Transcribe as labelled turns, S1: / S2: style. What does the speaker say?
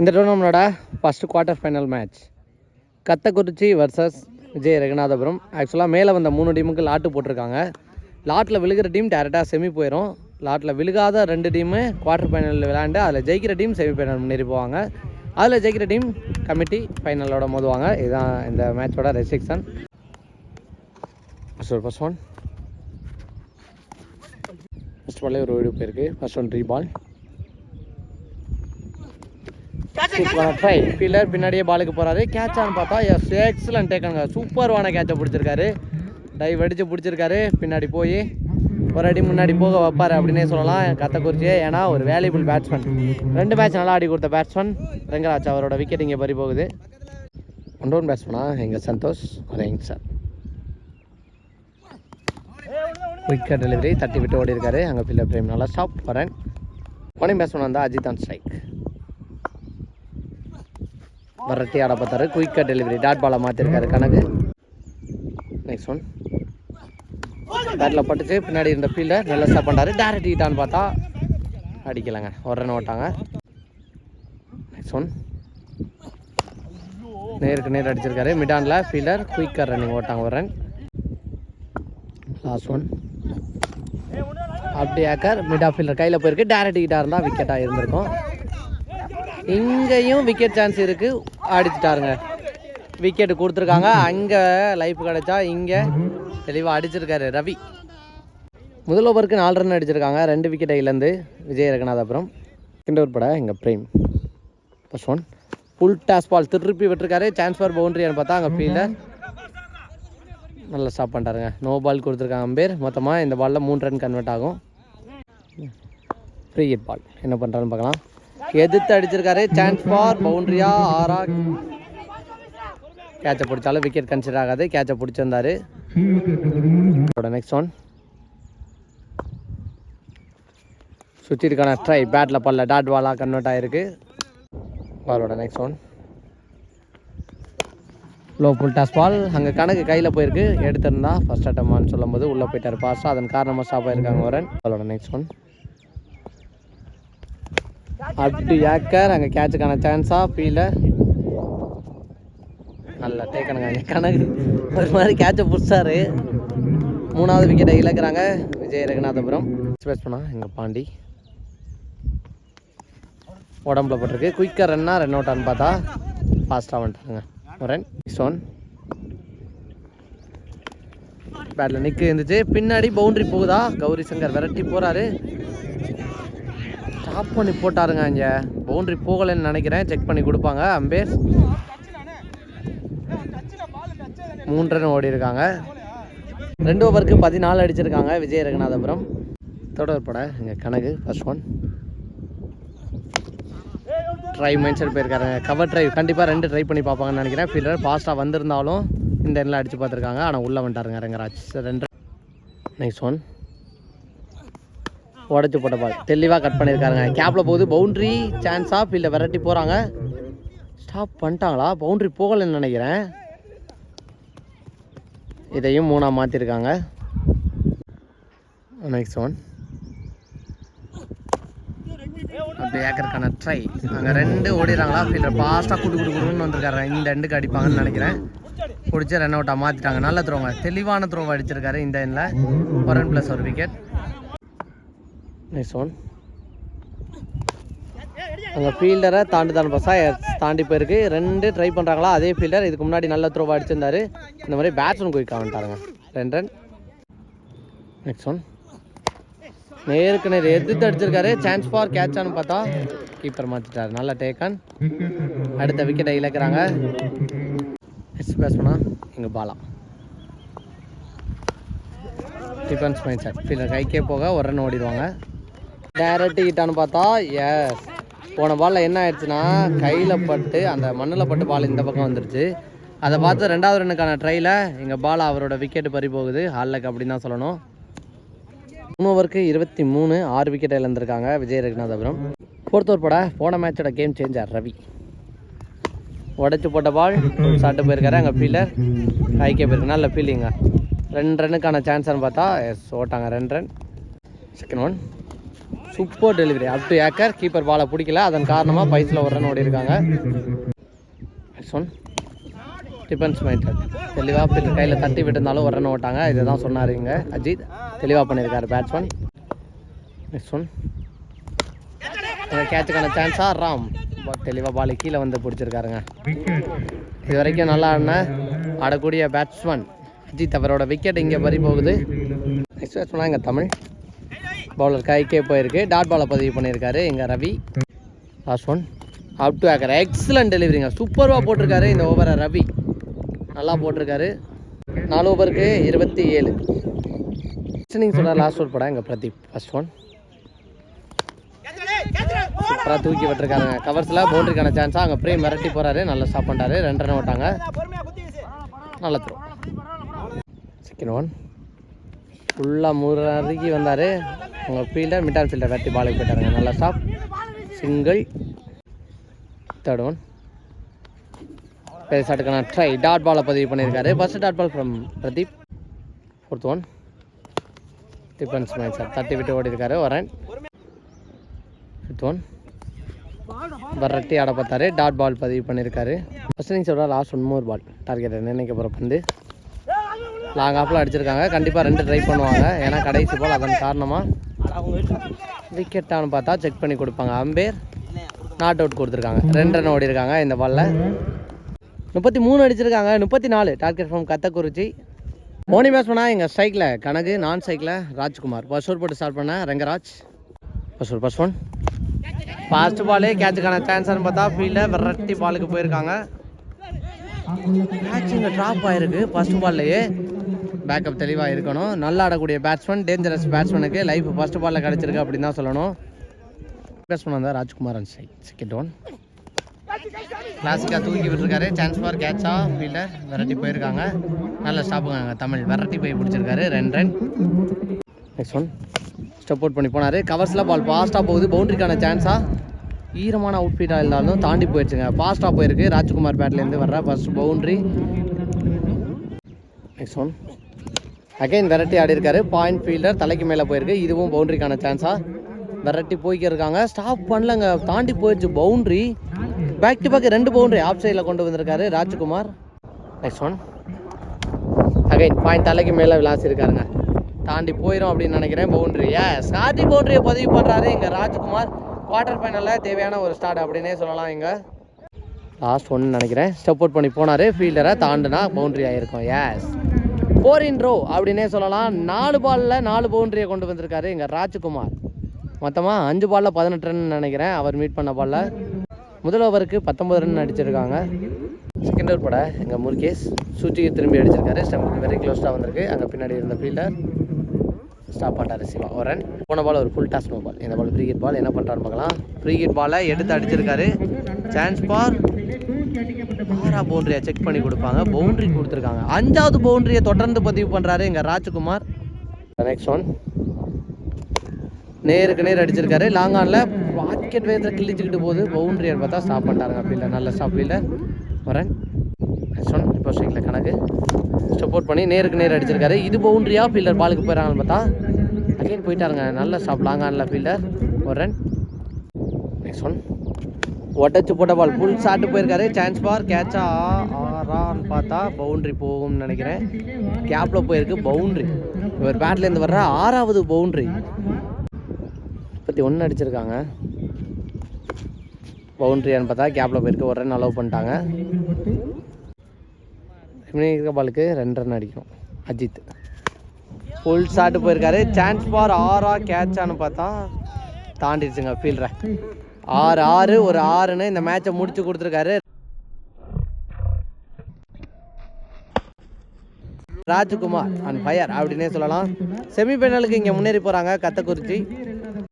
S1: இந்த டோர்னமெண்டோட first quarter final match Kattakurichi versus Vijay Raghunathapuram. ஆக்சுவலாக மேலே வந்த மூணு டீமுக்கு லாட்டு போட்டிருக்காங்க. லாட்டில் விழுகிற டீம் டேரெக்டாக செமி போயிடும் லாட்டில் விழுகாத ரெண்டு டீமு குவார்ட்டர் ஃபைனலில் விளையாண்டு அதில் ஜெயிக்கிற டீம் செமி ஃபைனல் முன்னேறி போவாங்க. அதில் ஜெயிக்கிற டீம் கமிட்டி ஃபைனலோட மோதுவாங்க. இதுதான் இந்த மேட்சோட restriction first first one first பாலே ஒரு வீடு போயிருக்கு. First one three ball try fielder பின்னாடியே பாலுக்கு போகிறாரு கேட்சான்னு பார்த்தா எஸ் எக்ஸலன்ட் டேக்கனுங்க சூப்பர்வான கேட்சை பிடிச்சிருக்காரு. டைவ் அடித்து பிடிச்சிருக்காரு. பின்னாடி போய் ஒரு அடி முன்னாடி போக வைப்பார் அப்படின்னே சொல்லலாம். கத்தக்குறிச்சியே ஏன்னா ஒரு வேல்யூபிள் பேட்ஸ்மேன் ரெண்டு மேட்ச் நல்லா ஆடி கொடுத்த பேட்ஸ்மேன் ரங்கராஜ் அவரோட விக்கெட் இங்கே பறி போகுது. ஒன் டவுன் பேட்ஸ்மேனா எங்கள் சந்தோஷ்? அரேங் சார் விக்கெட் டெலிவரி தட்டி விட்டு ஓடி இருக்காரு அங்கே ஃபீல்டர் பிரேம் நல்லா ஸ்டாப் வரேன். ஒன்றையும் பேட்ஸ்மேன் வந்தால் அஜித் ஆன் ஸ்ட்ரைக் வரட்டி ஆட பார்த்தாரு. குயிக்காக டெலிவரி டாட் பாலை மாற்றிருக்காரு கணக்கு. நெக்ஸ்ட் ஒன் பேட்டில் பட்டுச்சு. பின்னாடி இருந்த ஃபீல்டர் நல்லா ஸ்டாப் பண்ணாரு டேரக்ட் ஹீட்டான்னு பார்த்தா அடிக்கலைங்க. ஒரு ரன் ஓட்டாங்க. நெக்ஸ்ட் ஒன் நேருக்கு நேர் அடிச்சிருக்காரு. மிடானில் ஃபீல்டர் குயிக்காக ரன்னிங் ஓட்டாங்க ஒரு ரன் லாஸ்ட் ஒன் அப்படி ஏக்கர் மிடா ஃபீல்டர் கையில் போயிருக்கு. டேரக்ட் ஹீட்டாக இருந்தால் விக்கெட்டாக இருந்திருக்கும். இங்கேயும் விக்கெட் சான்ஸ் இருக்குது அடிச்சிட்டாருங்க விக்கெட் கொடுத்துருக்காங்க. அங்கே லைஃப் கிடச்சா இங்கே தெளிவாக அடிச்சிருக்காரு ரவி. முதல் ஓவருக்கு நாலு ரன் அடிச்சிருக்காங்க. ரெண்டு விக்கெட்டை இழந்து விஜய் ரங்கநாதபுரம். செகண்ட் ஓவர் பட எங்கள் Prem. First one full toss ball திருப்பி விட்டுருக்காரு. சான்ஸ் ஃபார் பவுண்டரியான்னு பார்த்தா அங்கே ஃபீல்டர் நல்லா ஸ்டாப் பண்ணிட்டாருங்க. நோ பால் கொடுத்துருக்காங்க அம்பேர். மொத்தமாக இந்த பாலில் மூணு ரன் கன்வெர்ட் ஆகும். ஃப்ரீ ஹிட் பால் என்ன பண்ணுறான்னு பார்க்கலாம். எதிர்த்து அடிச்சிருக்காரு. சான்ஸ் ஃபார் பவுண்டரியா ஆறா. கேட்சை பிடிச்சாலும் விக்கெட் கன்சிடர் ஆகாது. கேட்சை பிடிச்சிருந்தாரு. நெக்ஸ்ட் ஒன் சுற்றிருக்கான ட்ரை பேட்டில் பல்ல. டாட் பாலாக கன்வெர்ட் ஆகிருக்கு பாலோட next one low full toss ball அங்கே கணக்கு கையில் போயிருக்கு. எடுத்திருந்தா ஃபர்ஸ்ட் அட்டமான்னு சொல்லும்போது உள்ளே போயிட்டார். பாஸ் அதன் காரணமாக ஸ்டாப் ஆயிருக்காங்க வரன் பாலோட நெக்ஸ்ட் ஒன் அப்படி ஏக்கர் அங்கே கேட்சுக்கான சான்ஸா ஃபீல நல்லா டேக்கணுங்க அங்கே கணக்கு. ஒரு மாதிரி கேட்சை பிடிச்சாரு. மூணாவது விக்கெட்டை இழக்கிறாங்க விஜய் ரகுநாதபுரம். எக்ஸ்பிரஸ் பண்ணால் எங்கள் பாண்டி. உடம்புல போட்டிருக்கு. குயிக்காக ரன்னா ரன் அவுட்டான்னு பார்த்தா ஃபாஸ்ட்டாக வந்துட்டாங்க ஒரு ரன் நெக்ஸ்ட் ஒன் பேட்டில் நிற்க இருந்துச்சு. பின்னாடி பவுண்ட்ரி போகுதா? கௌரி சங்கர் விரட்டி போகிறாரு ஸ்டாப் பண்ணி போட்டாருங்க இங்கே. பவுண்டரி போகலைன்னு நினைக்கிறேன். செக் பண்ணி கொடுப்பாங்க. அம்பேர் மூன்று ரன் ஓடி இருக்காங்க ரெண்டு ஓவருக்கு பதினாலு அடிச்சிருக்காங்க. விஜய் ரகுநாதபுரம் தொடர் பட. எங்கள் கணக்கு ஃபர்ஸ்ட் ஒன் ட்ரை மென்ஷன் போயிருக்காருங்க. கவர் ட்ரைவ் கண்டிப்பாக ரெண்டு ட்ரை பண்ணி பார்ப்பாங்கன்னு நினைக்கிறேன். ஃபீல்டர் ஃபாஸ்ட்டாக வந்திருந்தாலும் இந்த எண்ணில் அடித்து பார்த்துருக்காங்க. ஆனால் உள்ளே வந்துட்டாருங்க ரங்கராஜ். ரெண்டு நெக்ஸ்ட் ஒன் உடச்சி போட்ட பால் தெளிவாக கட் பண்ணியிருக்காருங்க கேப்பில் போகுது. பவுண்ட்ரி சான்ஸாக இல்லை விரட்டி போகிறாங்க ஸ்டாப் பண்ணிட்டாங்களா? பவுண்ட்ரி போகலைன்னு நினைக்கிறேன். இதையும் மூணாக மாற்றிருக்காங்க நெக்ஸ்ட் ஒன் அப்படி ஏக்கருக்கான ட்ரை அங்கே ரெண்டு ஓடிடுறாங்களா? ஃபீல்டர் ஃபாஸ்ட்டாக குடு குடு குடுன்னு வந்திருக்காரு. இந்த ரெண்டுக்கு அடிப்பாங்கன்னு நினைக்கிறேன். பிடிச்சி ரன் அவுட்டாக மாற்றிட்டாங்க நல்ல த்ரோங்க தெளிவான த்ரோவை அடிச்சிருக்காரு இந்த எண்ணில் ஒரு ரன் ப்ளஸ் ஒரு விக்கெட் நைஸ் ஒன் அங்கே ஃபீல்டரை தாண்டி தான் பசா தாண்டி போயிருக்கு. ரெண்டு ட்ரை பண்ணுறாங்களா அதே ஃபீல்டர் இதுக்கு முன்னாடி நல்ல த்ரோவாக அடிச்சிருந்தாரு. இந்த மாதிரி பேட்ஸ்மேன் குயிக்காக வந்துட்டாருங்க. ரெண்டு ரன் நெக்ஸ்ட் ஒன் நேருக்கு நேர் எதிர்த்து அடிச்சிருக்காரு. சான்ஸ் ஃபார் கேட்சானு பார்த்தா கீப்பர் மாற்றிட்டார் நல்ல டேக்கன் அடுத்த விக்கெட்டை இழக்கிறாங்க. நெக்ஸ்ட் பேட்ஸ்மனா எங்கள் பாலா. டிஃபென்ஸ் மைண்ட் செட் ஃபீல்டர் கைக்கே போக ஒரு ரன் ஓடிடுவாங்க. டேரக்ட் ஹிட்டான்னு பார்த்தா எஸ் போன பாலில் என்ன ஆயிடுச்சுன்னா கையில் பட்டு அந்த மண்ணில் பட்டு பால் இந்த பக்கம் வந்துருச்சு. அதை பார்த்து ரெண்டாவது ரன்னுக்கான ட்ரையில் எங்கள் பால் அவரோட விக்கெட்டு பறி போகுது. ஹால்லக் அப்படின்னு தான் சொல்லணும். மூணு ஓவருக்கு இருபத்தி மூணு ஆறு விக்கெட் இழந்திருக்காங்க விஜய் ரகுநாதபுரம். ஃபோர்த் ஓவர் பட போன மேட்சோட கேம் சேஞ்சர் ரவி. உடச்சி போட்ட பால் சாட்டு போயிருக்காரு. அங்கே ஃபீல்டர் ஹைக்கே போயிருக்கு நல்ல ஃபீலிங்க ரெண்டு ரன்னுக்கான சான்ஸ்னு பார்த்தா எஸ் ஓட்டாங்க. ரெண்டு run. Second one super delivery up to acre keeper பாலை பிடிக்கல. அதன் காரணமாக பைஸில் ஒரு ரன் ஓடி ஒன் டிஃபென்ஸ் மைண்டட் தெளிவாக பில்லு கையில் தட்டி விட்டுருந்தாலும் ஒரு ரன் ஓட்டாங்க. இதை தான் சொன்னார் இங்கே அஜித் தெளிவாக பண்ணியிருக்காரு பேட்ஸ்மேன் நெக்ஸ்ட் ஒன் கேட்சுக்கான சான்ஸாக ராம். தெளிவாக பால் கீழே வந்து பிடிச்சிருக்காருங்க. இது வரைக்கும் நல்லா ஆடின ஆடக்கூடிய பேட்ஸ்மேன் அஜித் அவரோட விக்கெட் இங்கே பறி போகுது. நெக்ஸ்ட் பேட்ஸ்மேனாக இங்கே தமிழ். பவுலர் கைக்கே போயிருக்கு. டாட் பாலை பதிவு பண்ணியிருக்காரு இங்கே Ravi. Last one up to ஆக்கர் excellent டெலிவரிங்க சூப்பராக போட்டிருக்காரு இந்த ஓவரை ரவி. நல்லா போட்டிருக்காரு. நாலு ஓவருக்கு இருபத்தி ஏழு. நீங்கள் சொன்னார் லாஸ்ட் ஓவர் படம் எங்கள் பிரதீப். ஃபஸ்ட் ஒன் சூப்பராக தூக்கி விட்டுருக்காருங்க கவர்ஸில் பவுண்டரிக்கான சான்ஸாக அங்கே ப்ரே மிரட்டி போகிறாரு நல்லா ஸ்டாப் பண்ணிட்டாரு. ரெண்டு ரன் விட்டாங்க. நல்ல த்ரோ செகண்ட் ஒன் ஃபுல்லாக முறுக்கி வந்தார். உங்கள் ஃபீல்டர் மிட்டான் ஃபீல்டர் வெட்டி பாலுக்கு போயிட்டாருங்க நல்லா ஸ்டாப் சிங்கிள் தேர்ட் ஒன் பேசாட்டுக்கான ட்ரை டாட் பாலை பதிவு பண்ணியிருக்காரு. First dot ball from Pradeep fourth one defence man sir தட்டி விட்டு ஓடிருக்காரு வரேன் ஃபிஃப்த் ஒன் வரட்டி ஆட பார்த்தாரு. டாட் பால் பதிவு பண்ணியிருக்காரு. ஃபஸ்ட் நீங்கள் லாஸ்ட் ஒன் பால் டார்கெட் நினைக்க போகிற பந்து? லாங் ஆஃபில் அடிச்சிருக்காங்க. கண்டிப்பாக ரெண்டு ட்ரை பண்ணுவாங்க. ஏன்னா கடைசி பால் அதன் காரணமாக விக்கெட்டானு பார்த்தா செக் பண்ணி கொடுப்பாங்க. அம்பேர் நாட் அவுட் கொடுத்துருக்காங்க. ரெண்டு ரன் ஓடி இருக்காங்க இந்த பாலில் முப்பத்தி மூணு அடிச்சிருக்காங்க. முப்பத்தி நாலு target form Kathakurichi. Moni match பண்ணால் எங்கள் ஸ்ட்ரைக்கில் கனகு நான் ஸ்ட்ரைக்கில் ராஜ்குமார். ஃபர்ஸ்ட் ஓவர் போட்டு ஸ்டார்ட் பண்ணேன் Rangaraj. First over first one fast பாலே கேட்சுக்கான சான்ஸ்னு பார்த்தா ஃபீல்டில் விரட்டி பாலுக்கு போயிருக்காங்க. கேட்ச் இங்கே ட்ராப் ஆயிருக்கு. ஃபர்ஸ்ட் பால்லையே பேக்கப் தெளிவாக இருக்கணும். நல்லா ஆடக்கூடிய பேட்ஸ்மேன் டேஞ்சரஸ் பேட்ஸ்மேனுக்கு லைஃப் ஃபர்ஸ்ட் பாலில் கிடச்சிருக்கு அப்படின்னு தான் சொல்லணும். பேட்ஸ்மேன் வந்தால் ராஜ்குமார் அண்ட் சை செகண்ட் ஒன் கிளாசிக்காக தூக்கி விட்டுருக்காரு. சான்ஸ் ஃபார் கேட்சா ஃபீல்டர் விரட்டி போயிருக்காங்க. நல்ல ஸ்டாப்புங்க தமிழ். விரட்டி போய் பிடிச்சிருக்காரு. ரெண்டு run next one step out பண்ணி போனார். கவர்ஸில் பால் ஃபாஸ்ட்டாக போகுது. பவுண்டரிக்கான சான்ஸாக ஈரமான அவுட்ஃபீட்டாக இருந்தாலும் தாண்டி போயிடுச்சுங்க. ஃபாஸ்ட்டாக போயிருக்கு. ராஜ்குமார் பேட்லேருந்து வர்ற first boundary next one again variety ஆடி இருக்காரு பாயிண்ட் ஃபீல்டர் தலைக்கு மேலே போயிருக்கு. இதுவும் பவுண்டரிக்கான சான்ஸாக வெரைட்டி போய்க்கிருக்காங்க. ஸ்டாப் பண்ணலங்க. தாண்டி போயிடுச்சு பவுண்ட்ரி பேக் டு பேக் ரெண்டு பவுண்டரி ஆஃப் சைடில் கொண்டு வந்திருக்காரு Rajkumar. Next one again point தலைக்கு மேலே விளாசிருக்காருங்க. தாண்டி போயிடும் அப்படின்னு நினைக்கிறேன். பவுண்டரி ஏ ஸ்டார்டி பவுண்டரியை பதிவு பண்ணுறாரு இங்கே ராஜ்குமார். குவார்டர் ஃபைனலில் தேவையான ஒரு ஸ்டார்ட் அப்படின்னே சொல்லலாம் இங்கே. லாஸ்ட் ஒன்று நினைக்கிறேன். ஸ்டெப் அவுட் பண்ணி போனார். ஃபீல்டரை தாண்டுனா பவுண்டரி ஆகிருக்கும் ஏஸ் ஃபோர் இன் ரோ அப்படின்னே சொல்லலாம். நாலு பாலில் நாலு பவுண்டரியை கொண்டு வந்திருக்காரு எங்கள் ராஜ்குமார். மொத்தமாக அஞ்சு பாலில் பதினெட்டு ரன் நினைக்கிறேன். அவர் மீட் பண்ண பாலில் முதல் ஓவருக்கு பத்தொம்பது ரன் அடிச்சிருக்காங்க. செகண்ட் ஓவர் பட எங்கள் முருகேஷ் சூச்சிக்கு திரும்பி அடிச்சிருக்காரு. ஸ்டம்புக்கு வெரி க்ளோஸ்டாக வந்திருக்கு. அங்கே பின்னாடி இருந்த ஃபீல்டர் ஸ்டாப் பண்ணிட்டார் சிவா. ஒரு ரன் போன பால் ஒரு ஃபுல் டாஸ் நோ பால் இந்த பால் ஃப்ரீ ஹிட் பால் என்ன பண்ணுறாரு பார்க்கலாம். ஃப்ரீ ஹிட் பாலை எடுத்து அடிச்சிருக்காரு. சான்ஸ் பார் ஆறா பவுண்டரியை செக் பண்ணி கொடுப்பாங்க. பவுண்டரி கொடுத்துருக்காங்க. அஞ்சாவது பவுண்டரியை தொடர்ந்து பதிவு பண்ணுறாரு எங்கள் ராஜ்குமார். நெக்ஸ்ட் ஒன் நேருக்கு நேர் அடிச்சிருக்காரு. லாங் ஆனில் பாக்கெட் வேகத்தில் கிழிச்சிக்கிட்டு போகுது. பவுண்டரி பார்த்தா ஸ்டாப் பண்ணிட்டாருங்க ஃபீல்டர் நல்ல ஸ்டாப் ஃபீல்டர் வரேன். நெக்ஸ்ட் ஒன் இப்போ கணக்கு. சப்போர்ட் பண்ணி நேருக்கு நேர் அடிச்சிருக்காரு. இது பவுண்டரியா ஃபீல்டர் பாலுக்கு போயிடறாங்கன்னு பார்த்தா அகைன் போயிட்டாருங்க. நல்ல ஸ்டாப் லாங் ஆனில் ஃபீல்டர் ஒரு ரன் நெக்ஸ்ட் ஒன் ஒட்டச்சு போட்ட பால் ஃபுல் ஷாட்டு போயிருக்காரு. சான்ஸ் பார் கேட்சா ஆறான்னு பார்த்தா பவுண்ட்ரி போகும்னு நினைக்கிறேன். கேப்பில் போயிருக்கு பவுண்டரி இவர் பேட்லேருந்து வர்ற ஆறாவது பவுண்டரி முப்பத்தி ஒன்று அடிச்சிருக்காங்க. பவுண்ட்ரியான்னு பார்த்தா கேப்பில் போயிருக்கு. ஒரு ரன் அலோவ் பண்ணிட்டாங்க. இருக்க பாலுக்கு ரெண்டு ரன் அடிக்கும். அஜித். ஃபுல் ஷாட்டு போயிருக்காரு. சான்ஸ் ஃபார் ஆறா கேட்சான்னு பார்த்தா தாண்டிடுச்சுங்க ஃபீல்டரை ஆறு ஆறு ஒரு ஆறுன்னு இந்த மேட்சை முடிச்சு கொடுத்துருக்காரு. ராஜ்குமார் அண்ட் ஃபயர் அப்படின்னே சொல்லலாம். செமிஃபைனலுக்கு இங்கே முன்னேறி போகிறாங்க கத்தக்குறிச்சி.